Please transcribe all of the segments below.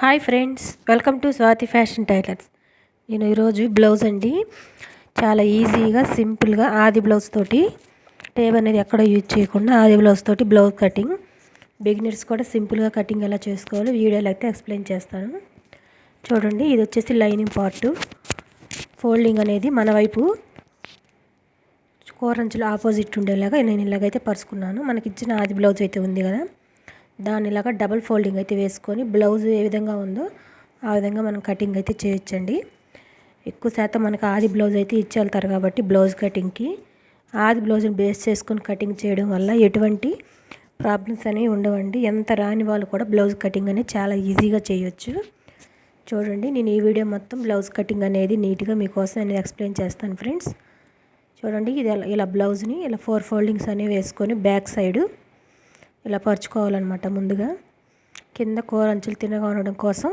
Hi friends welcome to Swathi fashion tailors. నేను ఈరోజు blouse అండి. చాలా ఈజీగా సింపుల్గా ఆది బ్లౌజ్ తోటి టేబ్ అనేది ఎక్కడ యూజ్ చేయకుండా ఆది బ్లౌజ్ తోటి బ్లౌజ్ కటింగ్. బిగినర్స్ కూడా సింపుల్గా కటింగ్ ఎలా చేసుకోవాలో వీడియోలో అయితే ఎక్స్ప్లెయిన్ చేస్తాను. చూడండి ఇది వచ్చేసి లైనింగ్ పార్ట్. ఫోల్డింగ్ అనేది మన వైపు కోరంచులు ఆపోజిట్ ఉండేలాగా నేను ఇలాగైతే పరుచుకున్నాను. మనకి ఇచ్చిన ఆది బ్లౌజ్ అయితే ఉంది కదా. దానిలాగా డబుల్ డబల్ ఫోల్డింగ్ అయితే వేసుకొని బ్లౌజ్ ఏ విధంగా ఉందో ఆ విధంగా మనం కటింగ్ అయితే చేయొచ్చండి. ఎక్కువ శాతం మనకు ఆది బ్లౌజ్ అయితే ఇచ్చేళ్తారు కాబట్టి బ్లౌజ్ కటింగ్కి. ఆది బ్లౌజ్ని బేస్ చేసుకొని కటింగ్ చేయడం వల్ల ఎటువంటి ప్రాబ్లమ్స్ అనేవి ఉండవండి. ఎంత రాని వాళ్ళు కూడా బ్లౌజ్ కటింగ్ అనేది చాలా ఈజీగా చేయొచ్చు. చూడండి నేను ఈ వీడియో మొత్తం బ్లౌజ్ కటింగ్ అనేది నీట్గా మీకోసం నేను ఎక్స్ప్లెయిన్ చేస్తాను ఫ్రెండ్స్. చూడండి ఇది ఇలా బ్లౌజ్ని ఇలా ఫోర్ ఫోల్డింగ్స్ అనేవి వేసుకొని బ్యాక్ సైడు ఇలా పరుచుకోవాలన్నమాట ముందుగా. కింద కూర అంచులు తినగా ఉండడం కోసం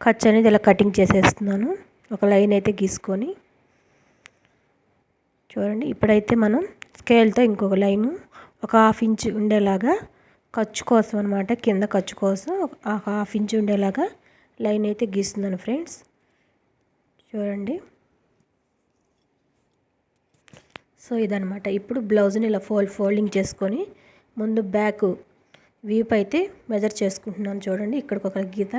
ఖర్చు అనేది ఇలా కటింగ్ చేసేస్తున్నాను. ఒక లైన్ అయితే గీసుకొని. చూడండి ఇప్పుడైతే మనం స్కేల్తో ఇంకొక లైను ఒక హాఫ్ ఇంచ్ ఉండేలాగా ఖర్చు కోసం అనమాట కింద ఖర్చు కోసం ఒక హాఫ్ ఇంచ్ ఉండేలాగా లైన్ అయితే గీస్తున్నాను ఫ్రెండ్స్ చూడండి. సో ఇదనమాట ఇప్పుడు బ్లౌజ్ని ఇలా ఫోల్డ్ ఫోల్డింగ్ చేసుకొని ముందు బ్యాక్ వీప్ అయితే మెజర్ చేసుకుంటున్నాను చూడండి. ఇక్కడికి ఒక గీత.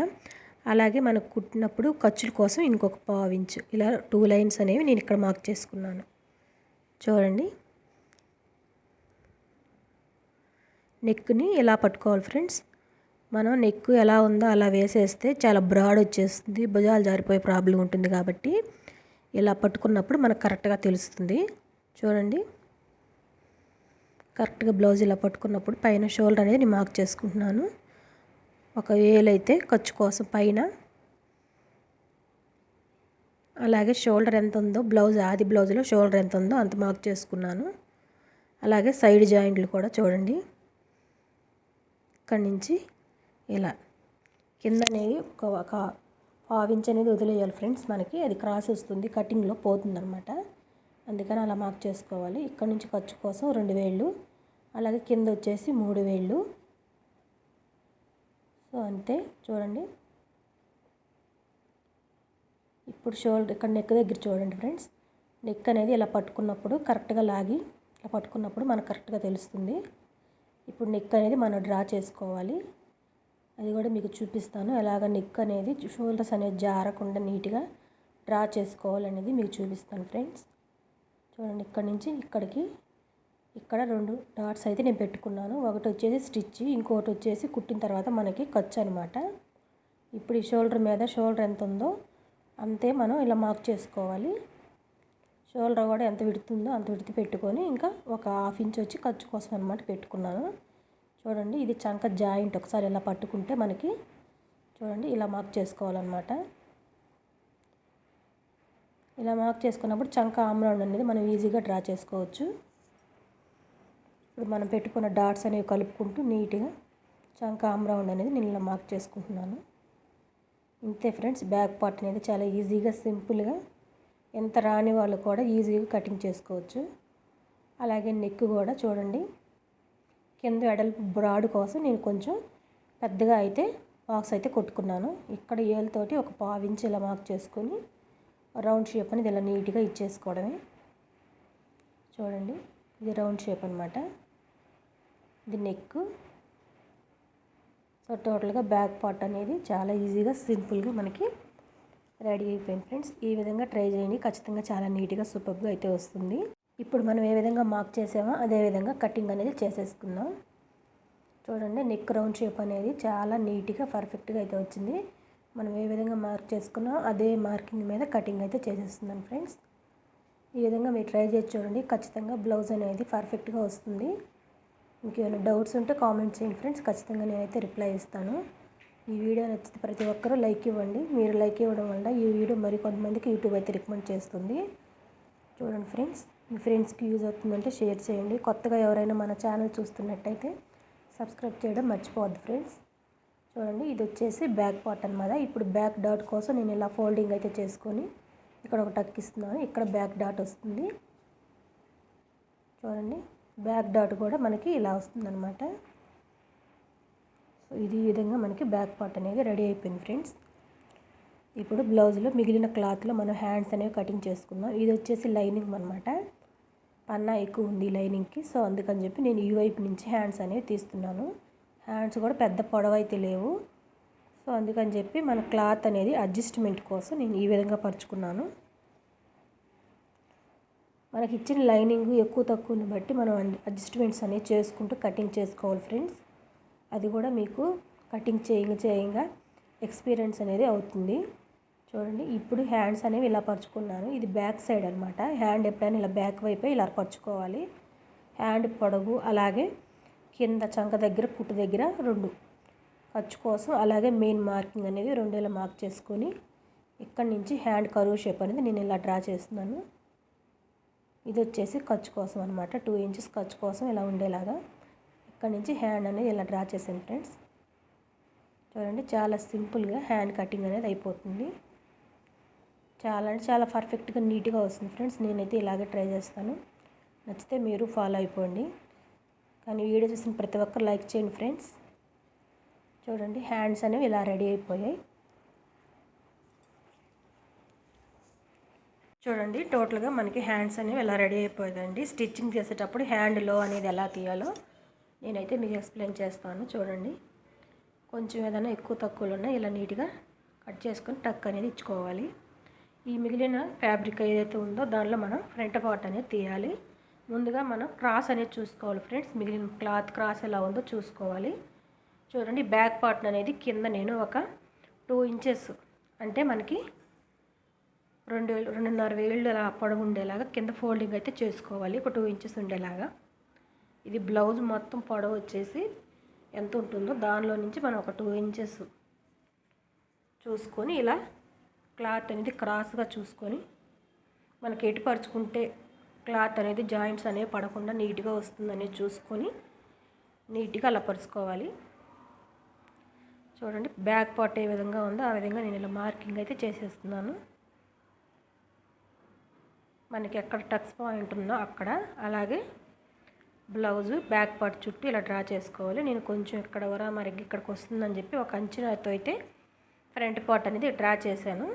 అలాగే మనకు కుట్టినప్పుడు ఖర్చుల కోసం ఇంకొక పావు ఇంచు. ఇలా టూ లైన్స్ అనేవి నేను ఇక్కడ మార్క్ చేసుకున్నాను. చూడండి. నెక్ని ఎలా పట్టుకోవాలి ఫ్రెండ్స్? మనం నెక్ ఎలా ఉందో అలా వేసేస్తే చాలా బ్రాడ్ వచ్చేస్తుంది. భుజాలు జారిపోయే ప్రాబ్లం ఉంటుంది కాబట్టి ఇలా పట్టుకున్నప్పుడు మనకు కరెక్ట్గా తెలుస్తుంది. చూడండి. కరెక్ట్గా బ్లౌజ్ ఇలా పట్టుకున్నప్పుడు పైన షోల్డర్ అనేది నేను మార్క్ చేసుకుంటున్నాను. ఒక వేలైతే ఖర్చు కోసం పైన. అలాగే షోల్డర్ ఎంత ఉందో బ్లౌజ్ ఆది బ్లౌజ్లో షోల్డర్ ఎంత ఉందో అంత మార్క్ చేసుకున్నాను. అలాగే సైడ్ జాయింట్లు కూడా చూడండి. ఇక్కడి నుంచి ఇలా. కింద అనేది ఒక ఒక పావు ఇంచ్ అనేది వదిలేయాలి ఫ్రెండ్స్ మనకి. అది క్రాస్ వస్తుంది కటింగ్లో పోతుందన్నమాట. అందుకని అలా మార్క్ చేసుకోవాలి. ఇక్కడ నుంచి ఖర్చు కోసం రెండు వేళ్ళు అలాగే కింద వచ్చేసి మూడు వేళ్ళు. సో అంతే. చూడండి. ఇప్పుడు షోల్డర్ ఇక్కడ నెక్ దగ్గర చూడండి ఫ్రెండ్స్. నెక్ అనేది ఇలా పట్టుకున్నప్పుడు కరెక్ట్గా లాగి ఇలా పట్టుకున్నప్పుడు మనకు కరెక్ట్గా తెలుస్తుంది. ఇప్పుడు నెక్ అనేది మనం డ్రా చేసుకోవాలి. అది కూడా మీకు చూపిస్తాను. ఎలాగ నెక్ అనేది షోల్డర్స్ అనేది జారకుండా నీట్గా డ్రా చేసుకోవాలనేది మీకు చూపిస్తాను ఫ్రెండ్స్. చూడండి ఇక్కడ నుంచి ఇక్కడికి ఇక్కడ రెండు డాట్స్ అయితే నేను పెట్టుకున్నాను. ఒకటి వచ్చేసి స్టిచ్ ఇంకొకటి వచ్చేసి కుట్టిన తర్వాత మనకి ఖర్చు అనమాట ఇప్పుడు ఈ షోల్డర్ మీద షోల్డర్ ఎంత ఉందో అంతే మనం ఇలా మార్క్ చేసుకోవాలి. షోల్డర్ కూడా ఎంత విడుతుందో అంత విడితి పెట్టుకొని ఇంకా ఒక హాఫ్ ఇంచ్ వచ్చి ఖర్చు కోసం అనమాట పెట్టుకున్నాను. చూడండి ఇది చంక జాయింట్ ఒకసారి ఇలా పట్టుకుంటే మనకి చూడండి ఇలా మార్క్ చేసుకోవాలన్నమాట. ఇలా మార్క్ చేసుకున్నప్పుడు చంక ఆమ్రౌండ్ అనేది మనం ఈజీగా డ్రా చేసుకోవచ్చు. ఇప్పుడు మనం పెట్టుకున్న డాట్స్ అనేవి కలుపుకుంటూ నీట్గా చంక ఆమ్రౌండ్ అనేది నేను ఇలా మార్క్ చేసుకుంటున్నాను. ఇంతే ఫ్రెండ్స్ బ్యాక్ పార్ట్ అనేది చాలా ఈజీగా సింపుల్గా ఎంత రాని వాళ్ళు కూడా ఈజీగా కటింగ్ చేసుకోవచ్చు. అలాగే నెక్ కూడా చూడండి. కింద వెడల్పు బ్రాడ్ కోసం నేను కొంచెం పెద్దగా అయితే బాక్స్ అయితే కొట్టుకున్నాను. ఇక్కడ ఏళ్ళతోటి ఒక పావు ఇలా మార్క్ చేసుకొని రౌండ్ షేప్ అనేది ఇలా నీట్గా ఇచ్చేసుకోవడమే. చూడండి ఇది రౌండ్ షేప్ అనమాట ఇది నెక్ సో టోటల్గా బ్యాక్ పార్ట్ అనేది చాలా ఈజీగా సింపుల్గా మనకి రెడీ అయిపోయింది ఫ్రెండ్స్. ఈ విధంగా ట్రై చేయండి. ఖచ్చితంగా చాలా నీట్గా సూపర్గా అయితే వస్తుంది. ఇప్పుడు మనం ఏ విధంగా మార్క్ చేసామో అదే విధంగా కటింగ్ అనేది చేసేసుకుందాం. చూడండి నెక్ రౌండ్ షేప్ అనేది చాలా నీట్గా పర్ఫెక్ట్గా అయితే వచ్చింది. మనం ఏ విధంగా మార్క్ చేసుకున్నా అదే మార్కింగ్ మీద కటింగ్ అయితే చేసేస్తున్నాను ఫ్రెండ్స్ ఈ విధంగా మీరు ట్రై చేసి చూడండి ఖచ్చితంగా బ్లౌజ్ అనేది పర్ఫెక్ట్గా వస్తుంది. ఇంకేమైనా డౌట్స్ ఉంటే కామెంట్ చేయండి ఫ్రెండ్స్ ఖచ్చితంగా నేనైతే రిప్లై ఇస్తాను. ఈ వీడియో నచ్చితే ప్రతి ఒక్కరూ లైక్ ఇవ్వండి. మీరు లైక్ ఇవ్వడం వల్ల ఈ వీడియో మరి కొంతమందికి యూట్యూబ్ అయితే రికమెండ్ చేస్తుంది. చూడండి ఫ్రెండ్స్ మీ ఫ్రెండ్స్కి యూజ్ అవుతుందంటే షేర్ చేయండి. కొత్తగా ఎవరైనా మన ఛానల్ చూస్తున్నట్టయితే సబ్స్క్రైబ్ చేయడం మర్చిపోవద్దు ఫ్రెండ్స్ చూడండి ఇది వచ్చేసి బ్యాక్ పార్ట్ అనమాట ఇప్పుడు బ్యాక్ డాట్ కోసం నేను ఇలా ఫోల్డింగ్ అయితే చేసుకొని ఇక్కడ ఒక టక్ ఇస్తున్నాను. ఇక్కడ బ్యాక్ డాట్ వస్తుంది. చూడండి బ్యాక్ డాట్ కూడా మనకి ఇలా వస్తుంది అనమాట సో ఇది విధంగా మనకి బ్యాక్ పార్ట్ అనేది రెడీ అయిపోయింది ఫ్రెండ్స్. ఇప్పుడు బ్లౌజ్లో మిగిలిన క్లాత్లో మనం హ్యాండ్స్ అనేవి కటింగ్ చేసుకుందాం. ఇది వచ్చేసి లైనింగ్ అనమాట పన్నా ఎక్కువ ఉంది లైనింగ్కి. సో అందుకని చెప్పి నేను ఈ వైపు నుంచి హ్యాండ్స్ అనేవి తీస్తున్నాను. హ్యాండ్స్ కూడా పెద్ద పొడవైతే లేవు. సో అందుకని చెప్పి మన క్లాత్ అనేది అడ్జస్ట్మెంట్ కోసం నేను ఈ విధంగా పరుచుకున్నాను. మనకి ఇచ్చిన లైనింగ్ ఎక్కువ తక్కువని బట్టి మనం అడ్జస్ట్మెంట్స్ అనేవి చేసుకుంటూ కటింగ్ చేసుకోవాలి ఫ్రెండ్స్. అది కూడా మీకు కటింగ్ చేయంగా చేయంగా ఎక్స్పీరియన్స్ అనేది అవుతుంది. చూడండి ఇప్పుడు హ్యాండ్స్ అనేవి ఇలా పరుచుకున్నాను. ఇది బ్యాక్ సైడ్ అనమాట హ్యాండ్ ఎప్పుడైనా ఇలా బ్యాక్ వైపే ఇలా పరుచుకోవాలి. హ్యాండ్ పొడవు అలాగే కింద చంక దగ్గర పుట్టు దగ్గర రెండు. ఖర్చు కోసం అలాగే మెయిన్ మార్కింగ్ అనేది రెండు ఇలా మార్క్ చేసుకొని ఇక్కడ నుంచి హ్యాండ్ కరువు షేప్ అనేది నేను ఇలా డ్రా చేస్తున్నాను. ఇది వచ్చేసి ఖర్చు కోసం అనమాట టూ ఇంచెస్ ఖర్చు కోసం ఇలా ఉండేలాగా ఇక్కడ నుంచి హ్యాండ్ అనేది ఇలా డ్రా చేసాను ఫ్రెండ్స్ చూడండి చాలా సింపుల్గా హ్యాండ్ కటింగ్ అనేది అయిపోతుంది. చాలా అంటే చాలా పర్ఫెక్ట్గా నీట్గా వస్తుంది ఫ్రెండ్స్ నేనైతే ఇలాగే ట్రై చేస్తాను. నచ్చితే మీరు ఫాలో అయిపోండి. కానీ వీడియో చూసిన ప్రతి ఒక్కరు లైక్ చేయండి ఫ్రెండ్స్. చూడండి హ్యాండ్స్ అనేవి ఇలా రెడీ అయిపోయాయి. చూడండి టోటల్గా మనకి హ్యాండ్స్ అనేవి ఇలా రెడీ అయిపోయిందండి స్టిచ్చింగ్ చేసేటప్పుడు హ్యాండ్లో అనేది ఎలా తీయాలో నేనైతే మీకు ఎక్స్ప్లెయిన్ చేస్తాను. చూడండి కొంచెం ఏదైనా ఎక్కువ తక్కువలు ఉన్నా ఇలా నీట్గా కట్ చేసుకొని టక్ అనేది ఇచ్చుకోవాలి. ఈ మిగిలిన ఫ్యాబ్రిక్ ఏదైతే ఉందో దానిలో మనం ఫ్రంట్ పార్ట్ అనేది తీయాలి. ముందుగా మనం క్రాస్ అనేది చూసుకోవాలి ఫ్రెండ్స్. మిగిలిన క్లాత్ క్రాస్ ఎలా ఉందో చూసుకోవాలి. చూడండి బ్యాక్ పార్ట్ అనేది కింద నేను ఒక టూ ఇంచెస్ అంటే మనకి రెండు వేలు రెండున్నర వేళ్ళు అలా పొడవు ఉండేలాగా కింద ఫోల్డింగ్ అయితే చేసుకోవాలి. ఒక టూ ఇంచెస్ ఉండేలాగా. ఇది బ్లౌజ్ మొత్తం పొడవు వచ్చేసి ఎంత ఉంటుందో దానిలో నుంచి మనం ఒక టూ ఇంచెస్ చూసుకొని ఇలా క్లాత్ అనేది క్రాస్గా చూసుకొని మనకి ఎటు పరుచుకుంటే క్లాత్ అనేది జాయింట్స్ అనేవి పడకుండా నీట్గా వస్తుందనేది చూసుకొని నీట్గా అలా పరుచుకోవాలి చూడండి బ్యాక్ పార్ట్ ఏ విధంగా ఉందో ఆ విధంగా నేను ఇలా మార్కింగ్ అయితే చేసేస్తున్నాను. మనకి ఎక్కడ టక్స్ పాయింట్ ఉందో అక్కడ. అలాగే బ్లౌజ్ బ్యాక్ పార్ట్ చుట్టూ ఇలా డ్రా చేసుకోవాలి. నేను కొంచెం ఇక్కడ వరా మరి ఇక్కడికి వస్తుందని చెప్పి ఒక అంచనాతో అయితే ఫ్రంట్ పార్ట్ అనేది డ్రా చేశాను.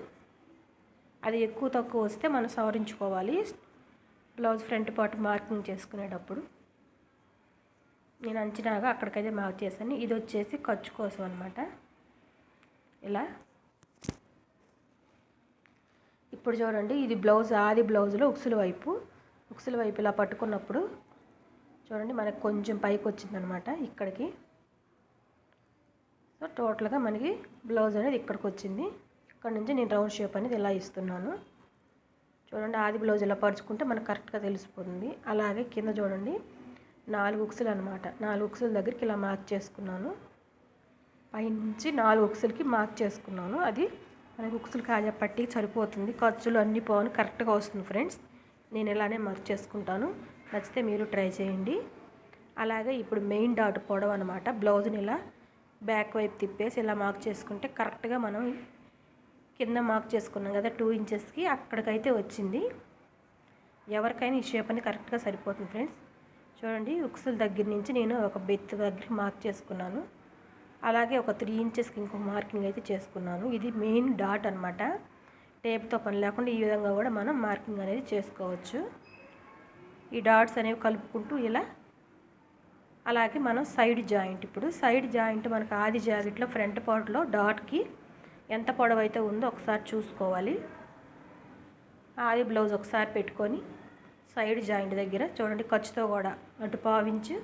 అది ఎక్కువ తక్కువ వస్తే మనం సవరించుకోవాలి. బ్లౌజ్ ఫ్రంట్ పార్ట్ మార్కింగ్ చేసుకునేటప్పుడు నేను అంచనాగా అక్కడికైతే మార్క్ చేశాను. ఇది వచ్చేసి ఖర్చు కోసం అనమాట ఇలా. ఇప్పుడు చూడండి ఇది బ్లౌజ్ ఆది బ్లౌజ్లో ఉక్సుల వైపు. ఉక్సుల వైపు ఇలా పట్టుకున్నప్పుడు చూడండి మనకు కొంచెం పైకి వచ్చిందనమాట ఇక్కడికి. సో టోటల్గా మనకి బ్లౌజ్ అనేది ఇక్కడికి వచ్చింది. ఇక్కడ నుంచి నేను రౌండ్ షేప్ అనేది ఇలా ఇస్తున్నాను. చూడండి ఆది బ్లౌజ్ ఇలా పరుచుకుంటే మనకు కరెక్ట్గా తెలిసిపోతుంది. అలాగే కింద చూడండి నాలుగు ఉక్సులు అనమాట నాలుగు ఉక్సుల దగ్గరికి ఇలా మార్క్ చేసుకున్నాను. పైనుంచి నాలుగు ఉక్సులకి మార్క్ చేసుకున్నాను. అది మనకి ఉక్సులు కాజా పట్టి సరిపోతుంది. ఖర్చులు అన్నీ పోను కరెక్ట్గా వస్తుంది ఫ్రెండ్స్. నేను ఇలానే మార్క్ చేసుకుంటాను. నచ్చితే మీరు ట్రై చేయండి. అలాగే ఇప్పుడు మెయిన్ డాట్ పొడవు అనమాట బ్లౌజ్ని ఇలా బ్యాక్ వైపు తిప్పేసి ఇలా మార్క్ చేసుకుంటే కరెక్ట్గా మనం కింద మార్క్ చేసుకున్నాం కదా టూ ఇంచెస్కి అక్కడికైతే వచ్చింది. ఎవరికైనా ఈ షేప్ అని కరెక్ట్గా సరిపోతుంది ఫ్రెండ్స్ చూడండి ఉక్సుల దగ్గర నుంచి నేను ఒక బెత్ దగ్గర మార్క్ చేసుకున్నాను. అలాగే ఒక త్రీ ఇంచెస్కి ఇంకో మార్కింగ్ అయితే చేసుకున్నాను. ఇది మెయిన్ డాట్ అనమాట టేప్తో పని లేకుండా ఈ విధంగా కూడా మనం మార్కింగ్ అనేది చేసుకోవచ్చు. ఈ డాట్స్ అనేవి కలుపుకుంటూ ఇలా అలాగే మనం సైడ్ జాయింట్ ఇప్పుడు సైడ్ జాయింట్ మనకు ఆది జాకెట్లో ఫ్రంట్ పార్ట్లో డాట్కి ఎంత పొడవు అయితే ఉందో ఒకసారి చూసుకోవాలి. అది బ్లౌజ్ ఒకసారి పెట్టుకొని సైడ్ జాయింట్ దగ్గర చూడండి ఖర్చుతో కూడా అటు పావించి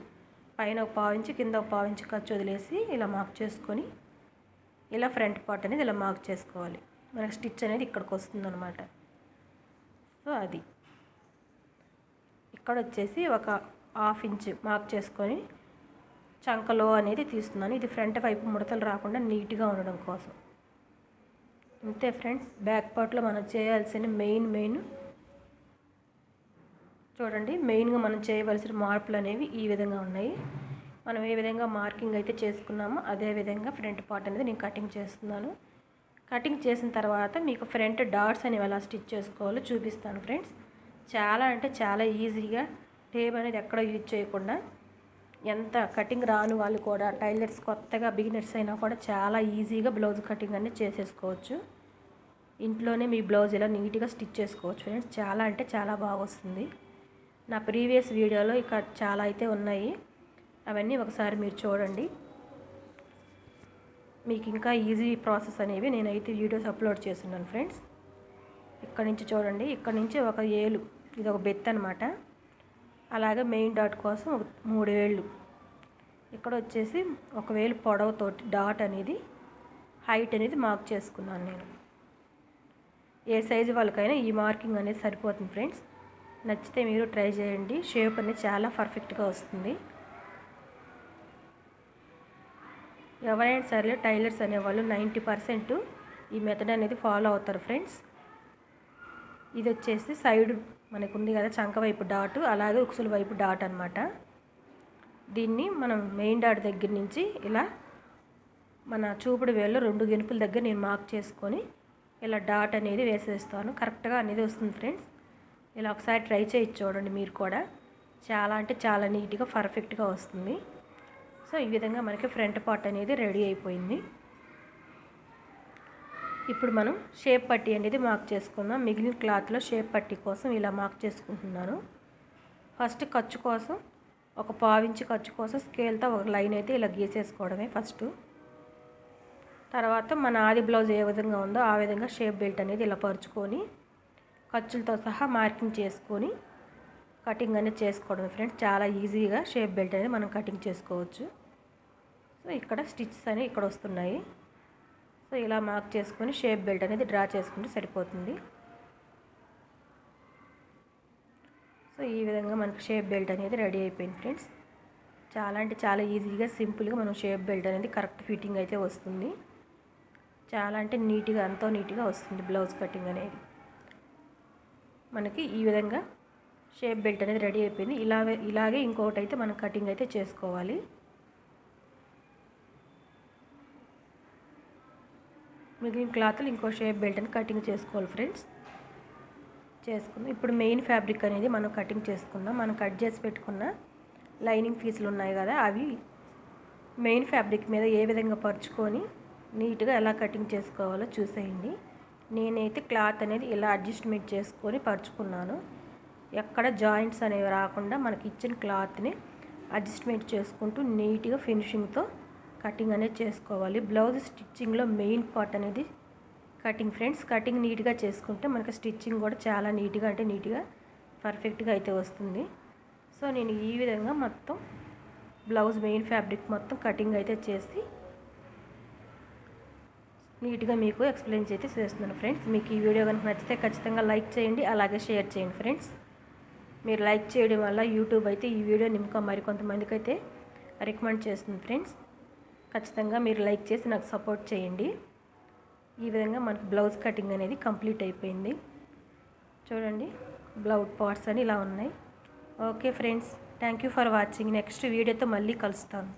పైన ఒక పావించి కింద ఒక పావించి ఖర్చు వదిలేసి ఇలా మార్క్ చేసుకొని ఇలా ఫ్రంట్ పార్ట్ అనేది ఇలా మార్క్ చేసుకోవాలి. మనకి స్టిచ్ అనేది ఇక్కడికి వస్తుంది అనమాట సో అది. ఇక్కడ వచ్చేసి ఒక హాఫ్ ఇంచ్ మార్క్ చేసుకొని చంకలో అనేది తీస్తున్నాను. ఇది ఫ్రంట్ వైపు ముడతలు రాకుండా నీట్గా ఉండడం కోసం. అంతే ఫ్రెండ్స్ బ్యాక్ పార్ట్లో మనం చేయాల్సిన మెయిన్ మెయిన్ చూడండి మెయిన్గా మనం చేయవలసిన మార్పులు అనేవి ఈ విధంగా ఉన్నాయి. మనం ఏ విధంగా మార్కింగ్ అయితే చేసుకున్నామో అదే విధంగా ఫ్రంట్ పార్ట్ అనేది నేను కటింగ్ చేస్తున్నాను. కటింగ్ చేసిన తర్వాత మీకు ఫ్రంట్ డాట్స్ అనేవి ఎలా స్టిచ్ చేసుకోవాలో చూపిస్తాను ఫ్రెండ్స్. చాలా అంటే చాలా ఈజీగా టేప్ అనేది ఎక్కడ యూజ్ చేయకుండా ఎంత కటింగ్ రాని వాళ్ళు కూడా టైలర్స్ కొత్తగా బిగినర్స్ అయినా కూడా చాలా ఈజీగా బ్లౌజ్ కటింగ్ అనేది చేసేసుకోవచ్చు. ఇంట్లోనే మీ బ్లౌజ్ ఇలా నీట్గా స్టిచ్ చేసుకోవచ్చు ఫ్రెండ్స్. చాలా అంటే చాలా బాగా వస్తుంది. నా ప్రీవియస్ వీడియోలో ఇక చాలా అయితే ఉన్నాయి. అవన్నీ ఒకసారి మీరు చూడండి. మీకు ఇంకా ఈజీ ప్రాసెస్ అనేవి నేనైతే వీడియోస్ అప్లోడ్ చేస్తున్నాను ఫ్రెండ్స్. ఇక్కడ నుంచి చూడండి. ఇక్కడ నుంచి ఒక ఏలు ఇది ఒక బెత్ అనమాట అలాగే మెయిన్ డాట్ కోసం ఒక మూడు వేళ్ళు ఇక్కడ వచ్చేసి ఒకవేళ పొడవతోటి డాట్ అనేది హైట్ అనేది మార్క్ చేసుకున్నాను నేను. ఏ సైజు వాళ్ళకైనా ఈ మార్కింగ్ అనేది సరిపోతుంది ఫ్రెండ్స్. నచ్చితే మీరు ట్రై చేయండి. షేప్ అనేది చాలా పర్ఫెక్ట్గా వస్తుంది. ఎవరైనా సరే టైలర్స్ అనేవాళ్ళు నైంటీ పర్సెంట్ ఈ మెథడ్ అనేది ఫాలో అవుతారు ఫ్రెండ్స్. ఇది వచ్చేసి సైడ్ మనకు ఉంది కదా చంక వైపు డాట్ అలాగే ఉక్సుల వైపు డాట్ అనమాట దీన్ని మనం మెయిన్ డాట్ దగ్గర నుంచి ఇలా మన చూపుడు వేళ్ళు రెండు గెనుపుల దగ్గర నేను మార్క్ చేసుకొని ఇలా డాట్ అనేది వేసేస్తాను. కరెక్ట్గా అనేది వస్తుంది ఫ్రెండ్స్. ఇలా ఒకసారి ట్రై చేయి చూడండి మీరు కూడా. చాలా అంటే చాలా నీట్గా పర్ఫెక్ట్గా వస్తుంది. సో ఈ విధంగా మనకి ఫ్రంట్ పార్ట్ అనేది రెడీ అయిపోయింది. ఇప్పుడు మనం షేప్ పట్టి అనేది మార్క్ చేసుకుందాం. మిగిలిన క్లాత్లో షేప్ పట్టి కోసం ఇలా మార్క్ చేసుకుంటున్నాను. ఫస్ట్ ఖర్చు కోసం ఒక పావించి ఖర్చు కోసం స్కేల్తో ఒక లైన్ అయితే ఇలా గీసేసుకోవడమే ఫస్ట్. తర్వాత మన ఆది బ్లౌజ్ ఏ విధంగా ఉందో ఆ విధంగా షేప్ బెల్ట్ అనేది ఇలా పరుచుకొని ఖర్చులతో సహా మార్కింగ్ చేసుకొని కటింగ్ అనేది చేసుకోవడం ఫ్రెండ్స్. చాలా ఈజీగా షేప్ బెల్ట్ అనేది మనం కటింగ్ చేసుకోవచ్చు. సో ఇక్కడ స్టిచ్స్ అనేవి ఇక్కడ వస్తున్నాయి. సో ఇలా మార్క్ చేసుకొని షేప్ బెల్ట్ అనేది డ్రా చేసుకుంటే సరిపోతుంది. సో ఈ విధంగా మనకు షేప్ బెల్ట్ అనేది రెడీ అయిపోయింది ఫ్రెండ్స్. చాలా అంటే చాలా ఈజీగా సింపుల్గా మనం షేప్ బెల్ట్ అనేది కరెక్ట్ ఫిట్టింగ్ అయితే వస్తుంది. చాలా అంటే నీట్గా ఎంతో నీట్గా వస్తుంది బ్లౌజ్ కటింగ్ అనేది. మనకి ఈ విధంగా షేప్ బెల్ట్ అనేది రెడీ అయిపోయింది. ఇలాగే ఇలాగే ఇంకొకటి అయితే మనం కటింగ్ అయితే చేసుకోవాలి. మిగిలిన క్లాత్లు ఇంకో షేప్ బెల్ట్ అని కటింగ్ చేసుకోవాలి ఫ్రెండ్స్. చేసుకుందాం. ఇప్పుడు మెయిన్ ఫ్యాబ్రిక్ అనేది మనం కటింగ్ చేసుకుందాం. మనం కట్ చేసి పెట్టుకున్న లైనింగ్ పీసులు ఉన్నాయి కదా అవి మెయిన్ ఫ్యాబ్రిక్ మీద ఏ విధంగా పరుచుకొని నీట్గా ఎలా కటింగ్ చేసుకోవాలో చూసేయండి. నేనైతే క్లాత్ అనేది ఇలా అడ్జస్ట్మెంట్ చేసుకొని పరుచుకున్నాను. ఎక్కడ జాయింట్స్ అనేవి రాకుండా మనకి ఇచ్చిన క్లాత్ని అడ్జస్ట్మెంట్ చేసుకుంటూ నీట్గా ఫినిషింగ్తో కటింగ్ అనేది చేసుకోవాలి. బ్లౌజ్ స్టిచ్చింగ్లో మెయిన్ పార్ట్ అనేది కటింగ్ ఫ్రెండ్స్. కటింగ్ నీట్గా చేసుకుంటే మనకి స్టిచ్చింగ్ కూడా చాలా నీట్గా అంటే నీట్గా పర్ఫెక్ట్గా అయితే వస్తుంది. సో నేను ఈ విధంగా మొత్తం బ్లౌజ్ మెయిన్ ఫ్యాబ్రిక్ మొత్తం కటింగ్ అయితే చేసి నీట్గా మీకు ఎక్స్ప్లెయిన్ చేసి చేస్తున్నాను ఫ్రెండ్స్. మీకు ఈ వీడియో కనుక నచ్చితే ఖచ్చితంగా లైక్ చేయండి అలాగే షేర్ చేయండి ఫ్రెండ్స్. మీరు లైక్ చేయడం వల్ల యూట్యూబ్ అయితే ఈ వీడియో నిమ్మక మరికొంతమందికి అయితే రికమెండ్ చేస్తుంది ఫ్రెండ్స్. ఖచ్చితంగా మీరు లైక్ చేసి నాకు సపోర్ట్ చేయండి. ఈ విధంగా మనకు బ్లౌజ్ కటింగ్ అనేది కంప్లీట్ అయిపోయింది. చూడండి బ్లౌజ్ పార్ట్స్ అని ఇలా ఉన్నాయి. Okay friends thank you for watching. Next వీడియోతో మళ్ళీ కలుస్తాను.